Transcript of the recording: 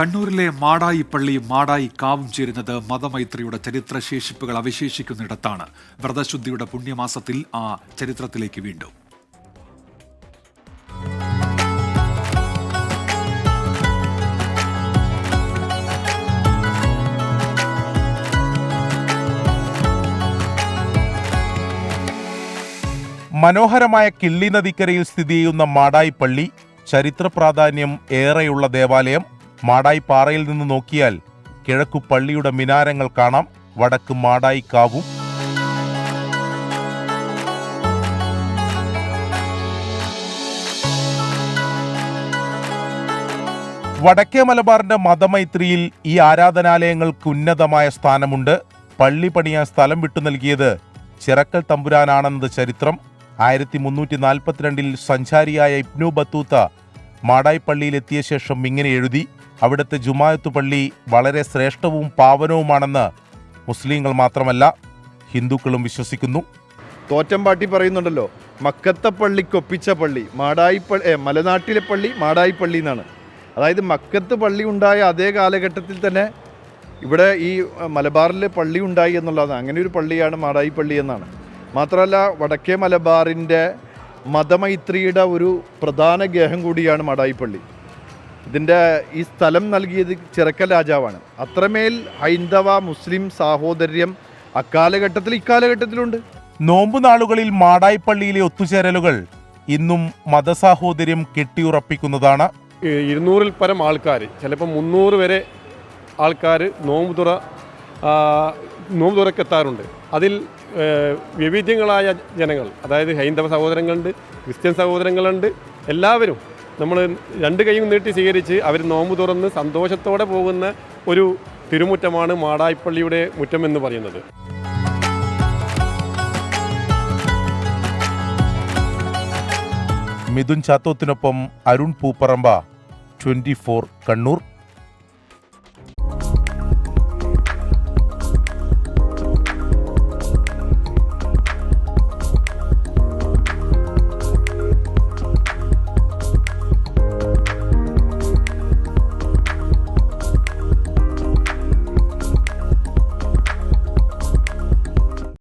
കണ്ണൂരിലെ മാടായി പള്ളിയും മാടായി കാവും ചേരുന്നത് മതമൈത്രിയുടെ ചരിത്രശേഷിപ്പുകൾ അവശേഷിക്കുന്നിടത്താണ്. വ്രതശുദ്ധിയുടെ പുണ്യമാസത്തിൽ ആ ചരിത്രത്തിലേക്ക് വീണ്ടും. മനോഹരമായ കിള്ളി നദിക്കരയിൽ സ്ഥിതി ചെയ്യുന്ന മാടായി പള്ളി ചരിത്ര പ്രാധാന്യം ഏറെയുള്ള ദേവാലയം മാടായി പാറയിൽ നിന്ന് നോക്കിയാൽ കിഴക്കു പള്ളിയുടെ മിനാരങ്ങൾ കാണാം വടക്ക് മാടായി കാവും. വടക്കേ മലബാറിന്റെ മതമൈത്രിയിൽ ഈ ആരാധനാലയങ്ങൾക്ക് ഉന്നതമായ സ്ഥാനമുണ്ട്. പള്ളി പണിയാൻ സ്ഥലം വിട്ടു നൽകിയത് ചിറക്കൽ തമ്പുരാനാണെന്നത് ചരിത്രം. ആയിരത്തി മുന്നൂറ്റി നാൽപ്പത്തിരണ്ടിൽ സഞ്ചാരിയായ ഇബ്നു ബത്തൂത്ത മാടായി പള്ളിയിലെത്തിയ ശേഷം ഇങ്ങനെ എഴുതി അവിടുത്തെ ജുമായത്ത് പള്ളി വളരെ ശ്രേഷ്ഠവും പാവനവുമാണെന്ന് മുസ്ലിങ്ങൾ മാത്രമല്ല ഹിന്ദുക്കളും വിശ്വസിക്കുന്നു. തോറ്റമ്പാട്ടി പറയുന്നുണ്ടല്ലോ മക്കത്തെ പള്ളിക്കൊപ്പിച്ച പള്ളി മാടായി മലനാട്ടിലെ പള്ളി മാടായി പള്ളി എന്നാണ്. അതായത് മക്കത്ത് പള്ളി ഉണ്ടായ അതേ കാലഘട്ടത്തിൽ തന്നെ ഇവിടെ ഈ മലബാറിലെ പള്ളി ഉണ്ടായി എന്നുള്ളതാണ്. അങ്ങനെ ഒരു പള്ളിയാണ് മാടായി പള്ളി എന്നാണ്. മാത്രമല്ല വടക്കേ മലബാറിന്റെ മതമൈത്രിയുടെ ഒരു പ്രധാന ഗേഹം കൂടിയാണ് മടായിപ്പള്ളി. ഇതിന്റെ ഈ സ്ഥലം നൽകിയത് ചിറക്കൽ രാജാവാണ്. അത്രമേൽ ഹൈന്ദവ മുസ്ലിം സാഹോദര്യം അക്കാലഘട്ടത്തിൽ ഇക്കാലഘട്ടത്തിലുണ്ട്. നോമ്പ് നാളുകളിൽ മാടായിപ്പള്ളിയിലെ ഒത്തുചേരലുകൾ ഇന്നും മതസാഹോദര്യം കെട്ടിയുറപ്പിക്കുന്നതാണ്. ഇരുന്നൂറിൽ പരം ആൾക്കാർ ചിലപ്പോൾ മുന്നൂറ് വരെ ആൾക്കാർ നോമ്പ് തുറ നോമ്പ് തുറക്കെത്താറുണ്ട്. അതിൽ വൈവിധ്യങ്ങളായ ജനങ്ങൾ അതായത് ഹൈന്ദവ സഹോദരങ്ങളുണ്ട് ക്രിസ്ത്യൻ സഹോദരങ്ങളുണ്ട് എല്ലാവരും നമ്മൾ രണ്ട് കൈയും നീട്ടി സ്വീകരിച്ച് അവർ നോമ്പ് തുറന്ന് സന്തോഷത്തോടെ പോകുന്ന ഒരു തിരുമുറ്റമാണ് മാടായിപ്പള്ളിയുടെ മുറ്റം എന്ന് പറയുന്നത്. മിഥുൻ ചാത്തോത്തിനൊപ്പം അരുൺ പൂപ്പറമ്പ ട്വന്റി കണ്ണൂർ.